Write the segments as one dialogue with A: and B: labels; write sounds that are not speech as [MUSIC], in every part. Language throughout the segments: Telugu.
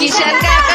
A: Kishan ka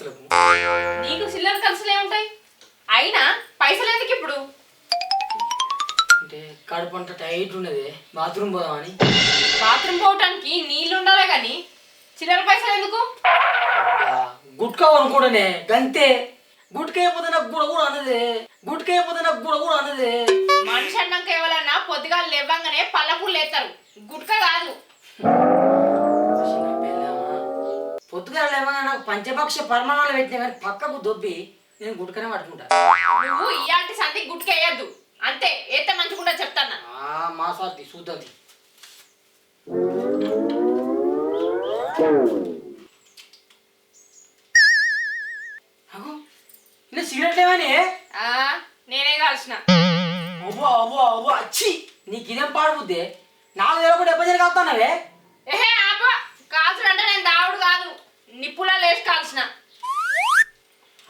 A: ఖర్చులకు.
B: నీకు చిల్లర ఖర్చులే ఉంటాయి అయినా పైసలు ఎందుకు ఇప్పుడు?
A: అంటే కడుపు అంతా టైట్ ఉన్నది. బాత్రూమ్ పోదామని.
B: బాత్రూమ్ పోవటానికి నీళ్ళు ఉండాలి కానీ చిల్లర పైసలు ఎందుకు?
A: గుట్కా అనుకోడనే గంతే. గుట్కా అయిపోతే నాకు గుడ కూడా అన్నదే. గుట్కా అయిపోతే నాకు గుడ కూడా అన్నదే.
B: మనిషి అన్నాక ఎవరన్నా పొద్దుగాలు లేవ్వంగానే పల్లపులు లేస్తారు గుట్క కాదు.
A: పొద్దుగా లేవగా నాకు పంచపక్ష పరిమాణాలు పెట్టినా కానీ పక్కకు దొబ్బి నేను గుట్కనే పట్టుకుంటా.
B: నువ్వు ఇలాంటి సంధి గుట్క వేయద్దు అంతే ఏతే మంచిగుండా చెప్తాను
A: ఆ, మా స్వాతి చూద్దాం ఇలా సిగరెట్ లేవని?
B: ఆ నేనే కాల్చిన
A: అవ్వో అవ్వో అవ్వో అచ్చి నీకు ఇదేం పాడుబుద్దే నాలుగు వేల కూడా ఎప్పటి కాలుతానవే
B: ఏహే ఆప. కాల్చుడు అంటే నేను దావుడు కాదు. నిప్పులా లేచి కాల్చిన.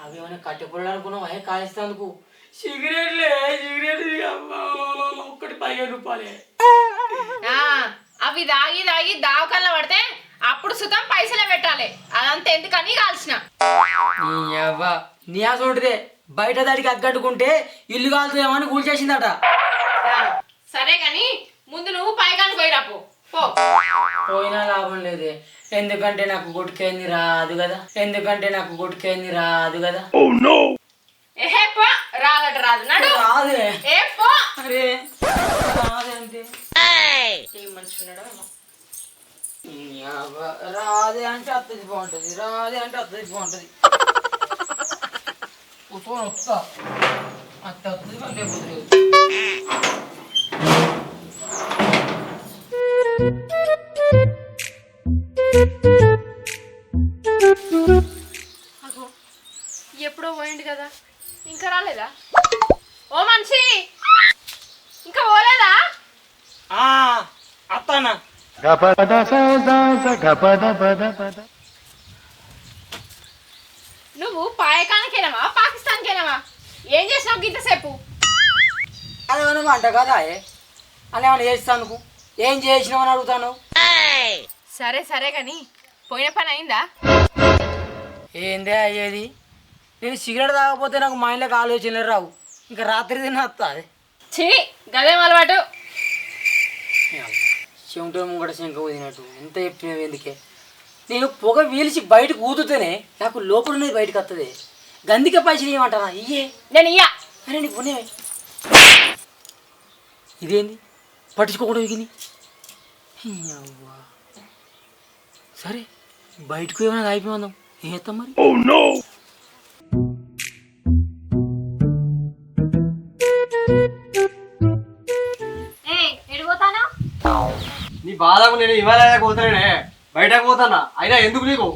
A: అవి ఏమైనా కట్టెపొళ్ళు అనుకున్నావు? అయ్యే కాలుస్తాందుకు? సిగరెట్లే సిగరెట్ ఒక్కటి పదిహేను రూపాయలే.
B: ఆ, అవి దాగి దాగి దావకల్లా పడితే అప్పుడు సుతం పైసలే పెట్టాలి. అదంతా ఎందుకని కాల్చిన.
A: నీ అవ్వ నీ ఆసోటిదే బయట దాడికి అగ్గట్టుకుంటే ఇల్లు కాలుతుందేమని కూల్చేసిందట
B: ఆ, సరే గాని ముందు నువ్వు పైగాని పోయిరాపో
A: పోయినా లాభం లేదే. ఎందుకంటే నాకు గుట్కైంది రాదు కదా. ఎందుకంటే నాకు గుట్కైంది రాదు కదా.
B: రాదట రాదు. నడు.
A: రాదే.
B: ఏ పో.
A: అరే. రాదే అంటే. రాదే అత్తది బాగుంటుంది. రాదే అంటే అత్తది బాగుంటుంది. కూర్చొని వస్తా అత్త వస్తుంది మళ్ళీ
B: కదా ఇంకా రాలేదా? ఓ మనిషి! ఇంకా పోలేదా?
A: ఆ, అత్తానా
B: నువ్వు పాయకానికేనవా? పాకిస్తాన్కేనవా? ఏం చేసినావు ఇంతసేపు?
A: అదేమన్నా వంట కదా అని ఏమైనా చేస్తాను ఏం చేసినావు అని అడుగుతాను
B: సరే సరే కానీ పోయిన పని అయిందా?
A: ఏందే అయ్యేది? నేను సిగరెట్ తాగకపోతే నాకు మా ఇంట్లోకి ఆలోచనలు రావు. ఇంకా రాత్రి తిన వస్తుంది
B: ఛీ గదేం అలవాటు.
A: చెమట ముంగట శంక వదినట్టు ఎంత చెప్పినావు ఎందుకే? నేను పొగ వీలిచి బయటకు ఊదుతేనే నాకు లోపల ఉన్నది బయటకు వస్తుంది గందిక పైసలు ఏమంటారా? ఇయ్యే.
B: నేను ఇయ్యా.
A: అరే నీకు పుణ్యమే ఇదేంది? పట్టించుకోకుండా విగిని అవ్వా సరే బయటకు ఏమైనా అయిపోయిందాం ఏం చేస్తాం మరి?
C: నేను ఇవాళ పోతానే బయటకు పోతానా? అయినా ఎందుకు నీకు?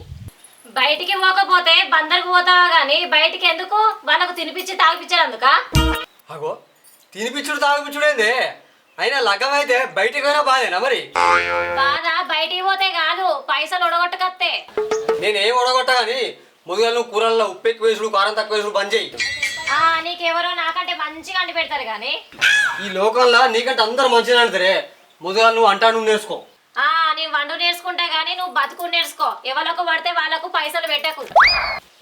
D: బయటికి పోకపోతే బందరికి పోతావా గాని బయటికి ఎందుకు? వాళ్ళకు తినిపించి తాగిపించేందుక
C: అగో తినిపించుడు తాగిపించుడు ఏంది? అయినా లగ్గం అయితే బయటికి పోయినా బాధేనా మరి?
D: బాధ బయటికి పోతే కాదు పైసలు ఉడగొట్టుకత్తే
C: నేనేం ఒడగొట్టా కానీ ముందుగా నువ్వు కూరల్లో ఉప్పు ఎక్కువ వేసుడు కారం తక్కువ వేసుడు బంద్ చేయి.
D: ఆ నీకెవరో నాకంటే మంచిగా అంటి పెడతారు గాని.
C: ఈ లోకంలో నీకంటే అందరు మంచిగా అంటారే. ముందుగా నువ్వు అంటా నువ్వు నేర్చుకో.
D: నేను వండు నేర్చుకుంటా గానీ నువ్వు బతుకు నేర్చుకో. ఎవరికి పడితే వాళ్ళకు పైసలు పెట్టకు.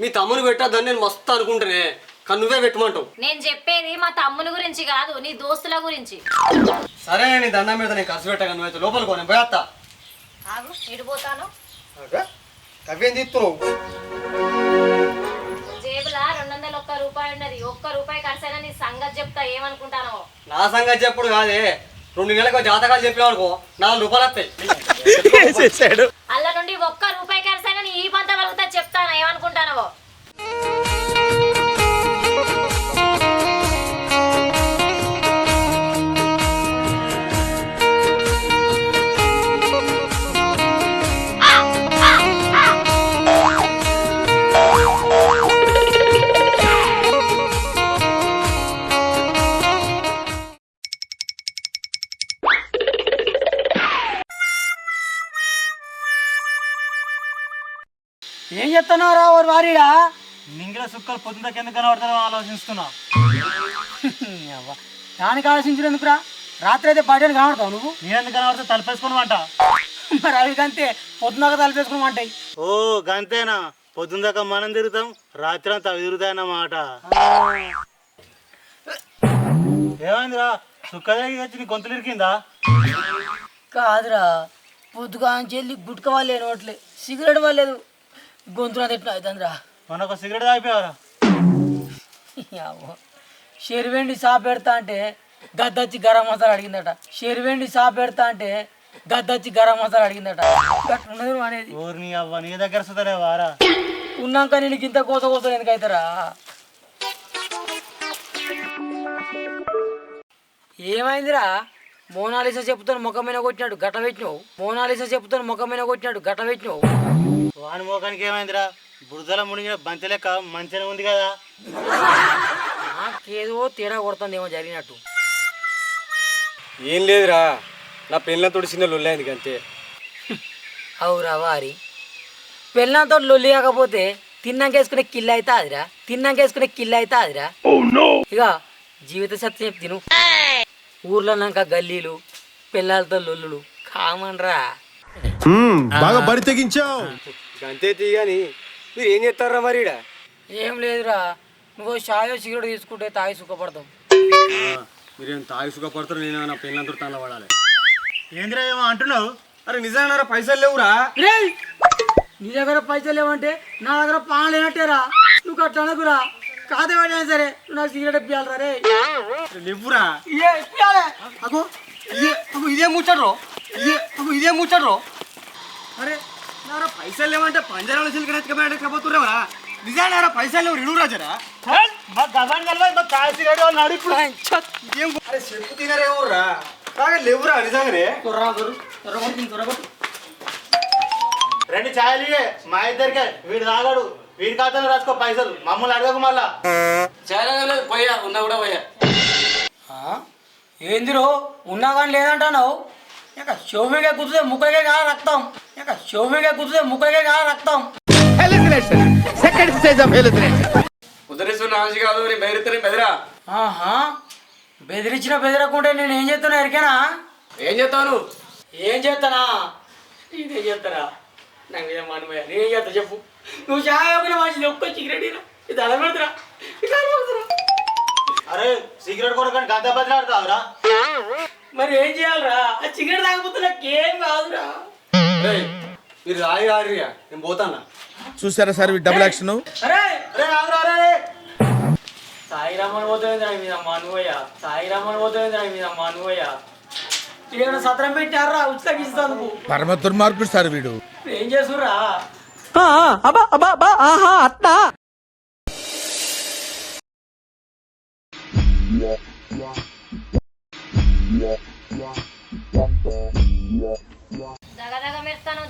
C: మీ తమ్ముని పెట్టద్దని నేను మస్తు అనుకుంటానే కానీ నువ్వే పెట్టమంటావు.
D: నేను చెప్పేది మా తమ్ముని గురించి కాదు నీ దోస్తుల గురించి.
C: సరే నీ దండం మీద నేను ఖర్చు పెట్టగా నువ్వైతే లోపలికి పో, నేను పోయేస్తా
D: ఆగు ఇడిపోతాను
C: తీస్తున్నావు
D: జేబులా రెండు వందల ఒక్క రూపాయి ఉన్నది. ఒక్క రూపాయి ఖర్చైనా నీ సంగతి చెప్తా ఏమనుకుంటానో
C: నా సంగతి చెప్పుడు కాదే. రెండు నెలలకు జాతకాలు చెప్పినావు అనుకో నాలుగు రూపాయలు వస్తాయి.
D: అల్ల
A: ఏం చెప్తున్నారా వారు వారిడా?
E: నింగిల సుక్కలు పొద్దున కింద కనబడతారో ఆలోచిస్తున్నా. [LAUGHS]
A: అవ్వ. దానికి ఆలోచించినందుకురా రాత్రి అయితే బయటని కనబడతావు నువ్వు?
E: నేనెందుకు కనబడితే తలపేసుకుని అంట
A: మరి అవి కంతే పొద్దున్నగా తలపేసుకున్నామంటాయి
E: ఓ గంతేనా? పొద్దున దాకా మనం తిరుగుతాం రాత్రి అంతా అవి తిరుగుతాయన్నమాట ఏమైందిరా? సుక్క దగ్గరికి వచ్చి నీ గొంతులు ఇరికిందా?
A: కాదురా పొద్దుగా చెల్లి గుట్క వాళ్ళే నోట్లే సిగరెట్ వాళ్ళలేదు గొంతున తిట్టిన అవుతుందిరా
E: మొన్న ఒక సిగరెట్ తాగిపోయావరా.
A: షెరివెండి సా పెడతా అంటే గద్దచ్చి గరం మసాలా అడిగిందట. షెరివెండి సా పెడతా అంటే గద్దచ్చి గరం మసాలా అడిగిందట. గట్లున్నది అనేది.
E: ఊరిని అవ్వ నీ దగ్గర సుతలే వారా.
A: ఉన్నాక నేను ఇంత కోస కోస ఎందుకు అవుతారా ఏమైందిరా? మోనాలిసా చెప్పుతాను ముఖం మీద కొట్టినాడు గట్ట పెట్టినావు. మోనాలిసా చెప్పుతాను ముఖం మీద కొట్టినాడు గట్ట పెట్టినావు.
E: వాని మోకానికి ఏమైందిరా? బురదల మునిగిన బంతి లెక్క మంచిగా ఉంది కదా?
A: నాకేదో తేడా కొడుతుంది ఏమో జరిగినట్టు.
C: ఏం లేదురా. నా పెళ్ళతో చిన్న లొల్లేందుకు అంతే
A: అవురా వారి. పెళ్ళంతో లొల్లి కాకపోతే తిన్నాకేసుకునే కిల్ అయితే అదిరా తిన్నాకేసుకునే కిల్ అయితే అదిరా ఇక జీవిత సత్యం చెప్తి నువ్వు ఊర్లో నాక గల్లీలు పిల్లలతో లొల్లులు. కామన్ రా
F: బాగా బరి తెగించావు.
C: అంతే తీయని. మీరు ఏం చేస్తారా మరి ఈడ?
A: ఏం లేదురా. నువ్వు షాయో సిగరెట్ తీసుకుంటే తాగి సుఖపడతాం
C: మీరేం తాగి సుఖపడతారు? నేను నా పెళ్ళంతో తనలో పడాలి.
E: ఏందిరా ఏమో అంటున్నావు?
C: అరే నిజంగా పైసలు లేవురా!
A: నీ దగ్గర పైసలు లేవంటే నా దగ్గర పాన్ లేనట్టేరా? నువ్వు అట్లా అనకురా కాదే పడినా సరే. నువ్వు నాకు సిగరెట్ ఇప్పియాలరా రే
C: లేవురా.
A: ఇయ్యే, ఇప్పియాలే.
C: అగో ఇదే అగో ఇదే ముచ్చడ్రో ఇదే అగో ఇదే ముచ్చడ్రో అరే నారా పైసలు లేవంటే పంజరంలో చిలికన ఎత్తుకపోతుర్రేవరా నిజానా పైసలు లేవు ఇడురా జరా
E: మా వాళ్ళు నడు ఇప్పుడు
C: అరే చెప్పు లేవురా నిజంగానే.
A: గురు.
E: రెండు ఛాయలు మా ఇద్దరికే. వీడు తాగాడు. వీడి ఖాతాలో రాసుకో పైసలు. మమ్మల్ని అడగకు మళ్ళా.
A: పోయా ఉన్నా కూడా పోయా. ఏందిరో ఉన్నా కానీ లేదంటున్నావు? ఇక షోమిగా కుదితే ముక్కలకే కాదు రక్తం. ఇక షోమిగా కుదితే ముక్కలకే కాదు రక్తం. ఆహా. బెదిరించిన బెదిరకుంటే నేను ఏం చేస్తున్నా ఎరికేనా?
C: ఏం చేస్తావు?
A: ఏం చేస్తానా? ఇదేం చేస్తారా నాకు మీద మనమయ్య నేనేం చేస్తా చెప్పు. నువ్వు చాయ్ ఒకటి మంచిది ఒక్క సిగరెట్ ఇరా. ఇది అలా పెడతారా ఇది
E: అరే సిగరెట్ కొడుకొని గంట బదిలాడతావురా
A: మరి ఏం చేయాలరా? ఆ సిగరెట్ తాగకపోతే నాకు ఏం కాదురా.
C: మీరు రాయి రారిగా నేను పోతానా?
F: చూసారా సార్ డబుల్ యాక్షన్
A: అరే
E: అరే. ఆగురా, అరే.
A: సాయి రమ్మని పోతుంది మీద మనువయ్య. సాయి రమ్మని పోతుంది మీద మనువయ్య. సత్రం పెట్టారా? ఉచిత ఇస్తాను
F: పరమ దుర్మార్గుడు సార్ వీడు.
A: ఏం
D: దగదగ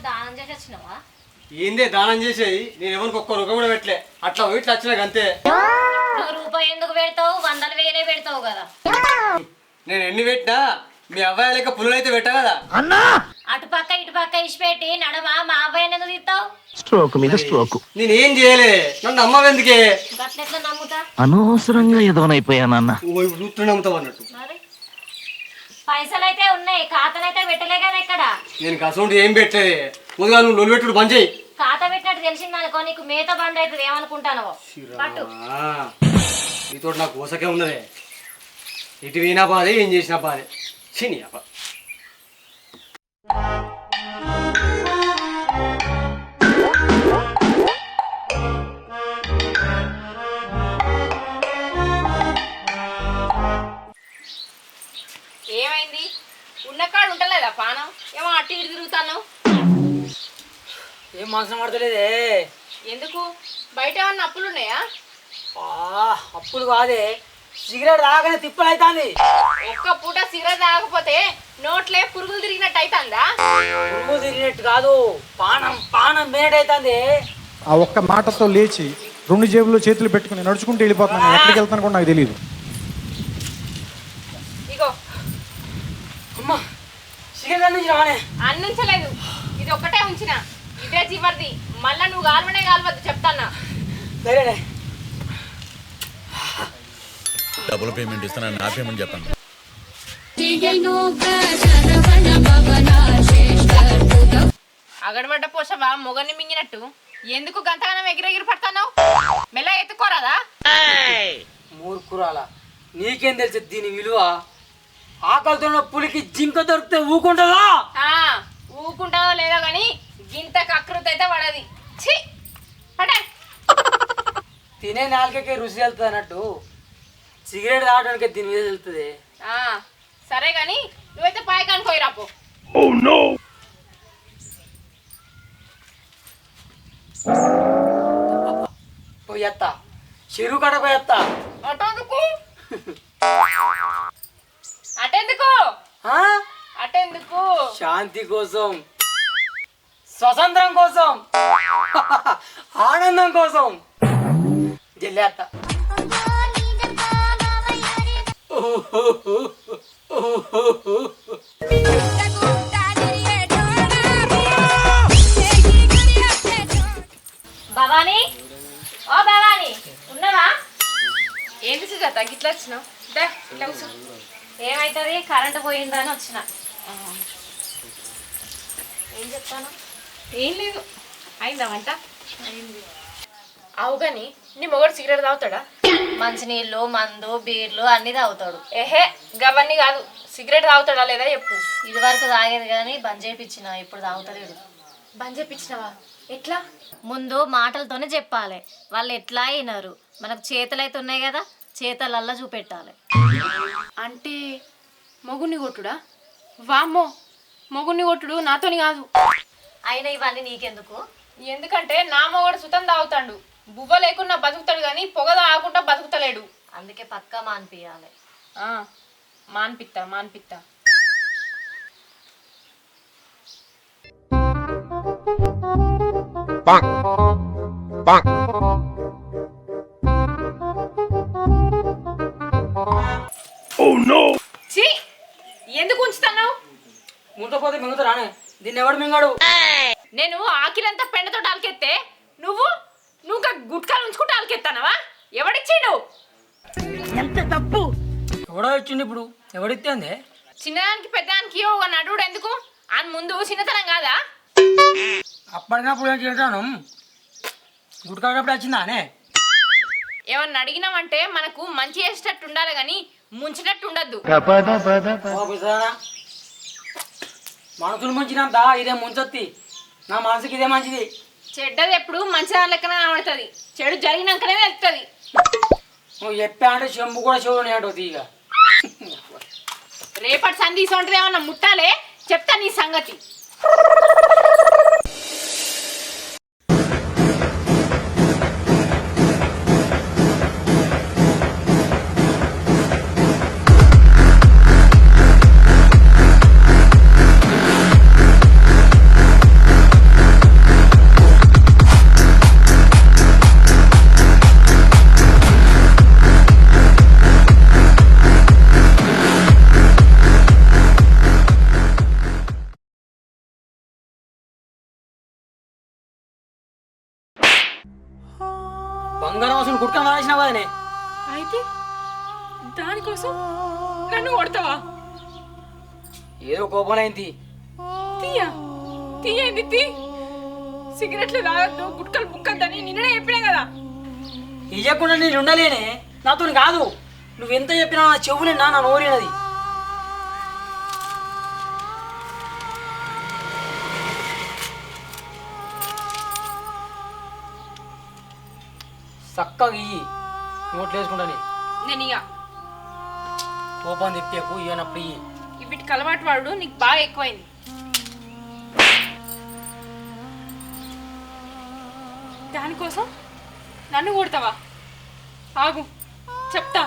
D: దానం చేసి వచ్చినావా?
C: ఏందే దానం చేసేది? నేను ఎవరికి ఒక్క రూపాయి కూడా పెట్టలే. అట్లా పోయి ఇట్లా వచ్చినాక అంతే.
D: నువ్వు రూపాయి ఎందుకు పెడతావు? వందలు వేరే పెడతావు కదా.
C: నేను ఎన్ని పెట్టినా మీ అబ్బాయి లెక్క పుల్లలు అయితే పెట్టా కదా
D: అటు పక్క ఇటు పక్క ఇచ్చిపెట్టి నడమ మా అబ్బాయిని ఎందుకు తీస్తావు
G: స్ట్రోక్ మీద స్ట్రోక్.
C: నేను ఏం చేయలే? నన్ను అమ్మవెందుకే
D: గట్లెట్లా నమ్ముతా?
G: అనవసరంగా ఎదవనైపోయానన్న
C: ఓ ఇప్పుడు చూస్తూనే నమ్ముతావు అన్నట్టు.
D: మరి? పైసలు అయితే ఉన్నాయి ఖాతానైతే పెట్టలే కదా ఇక్కడ
C: నేను కసండి ఏం పెట్టలేదు ముందుగా నువ్వు లొల్లి పెట్టుడు బంద్ చేయి.
D: ఖాతా పెట్టినట్టు తెలిసింది అనుకో నీకు మేత బంద్ అవుతుంది ఏమనుకుంటానో పట్టు.
C: ఆ, నీతోటి నాకు ఊసకే ఉన్నదే. ఇటు పోయినా బాధే ఏం చేసినా బాధే. చిని అబ్బా
B: ఏమైంది ఉన్నకాడు ఉంటలేదా పానం? ఏమో అటు ఇటు తిరుగుతాను.
A: ఏం మనసు పడతలేదే
B: ఎందుకు? బయట ఏమన్నా అప్పులు ఉన్నాయా
A: ఆ, అప్పులు కాదే. సిగరెట్ రాగానే తిప్పలు అవుతుంది
B: ఒక్క పూట సిగరెట్ తాగకపోతే నోట్లే పురుగులు తిరిగినట్టు అవుతుందా
A: పురుగు తిరిగినట్టు కాదు పానం పానం మేట్ అవుతుంది
H: ఆ ఒక్క మాటతో లేచి రెండు జేబుల్లో చేతులు పెట్టుకుని నడుచుకుంటూ వెళ్ళిపోతున్నాను. ఎక్కడికి వెళ్తాను కూడా నాకు తెలియదు
B: ఇగో.
A: అమ్మా సిగరెట్ నుంచి రానే
B: అన్నుంచలేదు ఇది ఒక్కటే ఉంచిన. ఇదే చివరిది మళ్ళా నువ్వు కాల్వనే కాల్వద్దు చెప్తానా
A: సరేనే
F: డబుల్ పేమెంట్ ఇస్తానని నా పేమెంట్ చెప్పండి
B: అగడబడ్డ పోషవా మొగని మింగినట్టు? ఎందుకు గంతగానం ఎగిరెగిరి పడతావు మెల్ల ఎత్తుకోరాదా?
A: మూర్ఖురాల నీకేం తెలుసు దీని విలువ? ఆకలితో పులికి జింక దొరికితే ఊకుంటుందా?
B: ఆ, ఊకుంటాదో లేదో గాని గింత కకృతి అయితే పడది.
A: తినే నాలుకకే రుచి వెళ్తుంది అన్నట్టు సిగరెట్ తాగడానికి దీని మీద వెళ్తుంది.
B: ఆ, సరే గాని నువ్వైతే పాయకానికి పోయి రాపో
A: పోయేత్తా. చెరువు కడ పోయేత్తా.
B: అటెందుకు అటెందుకు?
A: ఆ?
B: అటెందుకు?
A: శాంతి కోసం. స్వతంత్రం కోసం. [LAUGHS] ఆనందం కోసం. జల్లేత్తా.
D: భవానీ? ఓ భవానీ ఉన్నావా?
B: ఏంటి సుజాత గిట్లా వచ్చినావు? దా ఇట్లా కూర్చో.
D: ఏమైతుంది? కరెంటు పోయిందని వచ్చిన. ఏం చెప్తాను?
B: ఏం లేదు. అయిందా వంట? అవు కానీ నీ మొగడు సిగరెట్ తాగుతాడా?
D: మంచినీళ్ళు మందు బీర్లు అన్ని తాగుతాడు.
B: ఏహే గవన్నీ కాదు. సిగరెట్ తాగుతాడా లేదా చెప్పు.
D: ఇది వరకు తాగేది కానీ బంద్ చేయించిన ఇప్పుడు తాగుతలేడు.
B: బంద్ చెప్పించినావా ఎట్లా?
D: ముందు మాటలతోనే చెప్పాలి. వాళ్ళు ఎట్లా అయినారు? మనకు చేతులు అయితే ఉన్నాయి కదా చేతలల్లా చూపెట్టాలి.
B: అంటే మొగుని కొట్టుడా? వామ్మో మొగుని కొట్టుడు నాతోని కాదు.
D: అయినా ఇవన్నీ నీకెందుకు?
B: ఎందుకంటే నా మొగడు సుతం తాగుతాడు. బువ్వ లేకున్నా బతుకుతాడు కానీ పొగ తాగకుండా బతుకుతలేడు.
D: అందుకే పక్కా మానిపియాలి
B: ఆ, మాన్పిత్తా మాన్పిత్తా. ఛీ! ఎందుకు ఉంచుతున్నావు?
A: ముంతపోతే మింగుతా రానే. దీన్ని ఎవడు మింగాడు?
B: నేను ఆకిలంతా పెండతో అలకెత్తే నువ్వు? నువ్వు ఇంకా గుట్కాలు ఉంచుకుంటూ అలకెత్తానవా ఎవడిచ్చిండు?
A: ఎవడో ఇచ్చిండు ఇప్పుడు? ఎవడిస్తే అందే
B: చిన్నదానికి పెద్దదానికి ఒక నడువుడు ఎందుకు? అని ముందు చిన్నతనం కాదా?
A: అప్పటికప్పుడు ఏం తింటాను గుడికాడప్పుడు వచ్చిందా అనే?
B: ఏమన్నా అడిగినామంటే మనకు మంచి చేసేటట్టు ఉండాలి కానీ ముంచేటట్టు ఉండద్దు.
A: మనసులు ముంచినంతా ఇదే ముంచొత్తి. నా మనసుకి ఇదే మంచిది.
B: చెడ్డది ఎప్పుడు మంచి దాని లెక్కన కనబడుతుంది చెడు జరిగినాకనే వెళ్తుంది.
A: నువ్వు చెప్పా అంటే చెంబు కూడా చెవులు అంటూ తీగ.
B: రేపటి సంధి ఇసొంటిది ఏమన్నా ముట్టాలే? చెప్తా నీ సంగతి. అయితే దానికోసం నన్ను కొడతావా?
A: ఏదో కోపం అయింది
B: తీయ? తీయండి తీ. సిగరెట్లు తాగొద్దు గుట్కలు బుక్కద్దని నిన్ననే చెప్పినా కదా.
A: ఇవ్వకుండా నేను ఉండలేనే. నాతో కాదు. నువ్వు ఎంత చెప్పినా నా చెవులేనా నా నోరినది చక్కగా ఇయ్యి నోట్లు వేసుకుంటాను
B: నేను ఇక
A: కోపం తిప్పేకు ఇవ్వనప్పుడు ఇయ్యి
B: వీటికి అలవాటు వాడు నీకు బాగా ఎక్కువైంది. దానికోసం నన్ను కొడతావా? ఆగు. చెప్తా.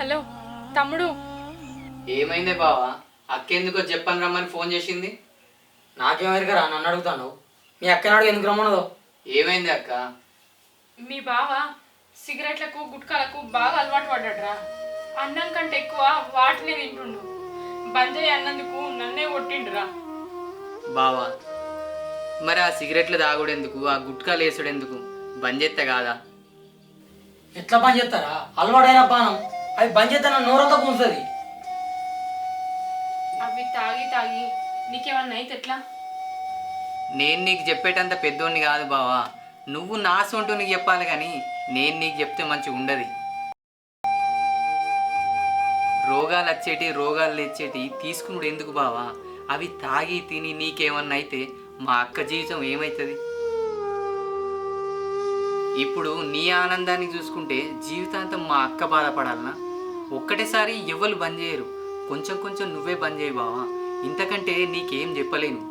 B: హలో తమ్ముడు.
I: ఏమైందే బావా? అక్కెందుకో చెప్పని రమ్మని ఫోన్ చేసింది?
A: నాకేమెరకరా నన్ను అడుగుతాను. మీ అక్కని అడుగు ఎందుకు రమ్మన్నదో
I: ఏమైంది అక్క?
B: మీ బావ సిగరెట్లకు గుట్కాలకు బాగా అలవాటు పడ్డాడ్రా. అన్నం కంటే ఎక్కువ వాటినే తింటుండు. బంజయ్ అన్నందుకు నన్నే కొట్టిండురా.
I: బావా మరి ఆ సిగరెట్లు తాగుడెందుకు ఆ గుట్కాలు వేసుడెందుకు? బంద్ చేస్తే కాదా?
A: ఎట్లా పని చేస్తారా అలవాడైన పానం అది బంద్ చేస్తే నా నోరంతా కూస్తుంది
B: అవి తాగి తాగి నీకేమన్నా అయితే ఎట్లా?
I: నేను నీకు చెప్పేటంత పెద్దోడిని కాదు బావా. నువ్వు నా సొంటూ నీకు చెప్పాలి కానీ నేను నీకు చెప్తే మంచిగా ఉండదు. రోగాలు వచ్చేటి రోగాలు తెచ్చేటి తీసుకున్నాడు ఎందుకు బావా? అవి తాగి తిని నీకేమన్నా అయితే మా అక్క జీవితం ఏమవుతుంది ఇప్పుడు నీ ఆనందాన్ని చూసుకుంటే జీవితాంతం మా అక్క బాధపడాలనా? ఒక్కటేసారి ఎవరు బంద్ చేయరు. కొంచెం కొంచెం నువ్వే బంద్ చేయి బావా. ఇంతకంటే నీకేం చెప్పలేను.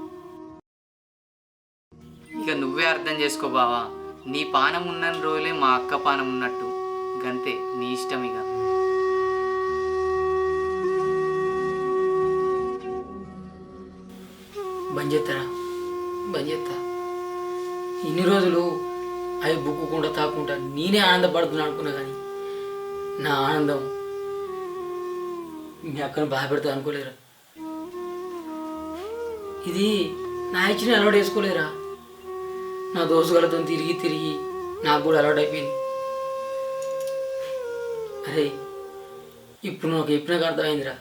I: ఇక నువ్వే అర్థం చేసుకో బావా. నీ పానం ఉన్న రోజులే మా అక్క పానం ఉన్నట్టు. గంతే నీ ఇష్టం ఇక.
A: బంద్ చేస్తారా బంద్ చేస్తా ఇన్ని రోజులు అవి బుక్కుకుండా తాకుండా నేనే ఆనందపడుతున్నా అనుకున్నా కానీ నా ఆనందం మీ అక్కను బాధపెడతా అనుకోలేరా ఇది నా ఇచ్చిన అలవాటు వేసుకోలేరా నా దోస్తుగాలతో తిరిగి తిరిగి నాకు కూడా అలవాటు అయిపోయింది. అరే ఇప్పుడు నాకు చెప్పినాక అర్థమైందిరా.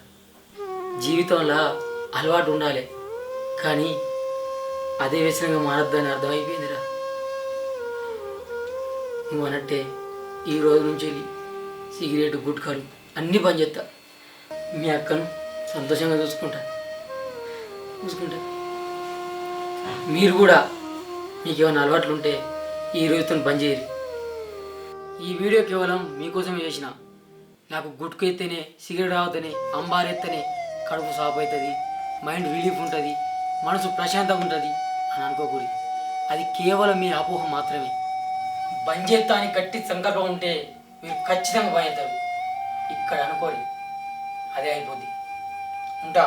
A: జీవితంలో అలవాటు ఉండాలి కానీ అదే వ్యసనంగా మారద్దని అర్థమైపోయిందిరా. నువ్వు అన్నట్టే ఈ రోజు నుంచి వెళ్ళి సిగరెట్ గుట్కాలు అన్నీ బంద్ చేస్తా. మీ అక్కను సంతోషంగా చూసుకుంటా. చూసుకుంటా. మీరు కూడా మీకు ఏమైనా అలవాట్లు ఉంటే ఈ రోజుతో బంద్ చేయరు ఈ వీడియో కేవలం మీకోసమే చేసిన. నాకు గుట్కు ఎత్తేనే సిగరెట్ తాగితేనే అంబారెత్తేనే కడుపు సాపు అవుతుంది మైండ్ రిలీఫ్ ఉంటుంది మనసు ప్రశాంతంగా ఉంటుంది అని అనుకోకూడదు. అది కేవలం మీ అపోహ మాత్రమే. బంద్ చేస్తా అని గట్టి సంకల్పం ఉంటే మీరు ఖచ్చితంగా బంద్ ఇక్కడ అనుకోరి అదే అయిపోద్ది. ఉంటా?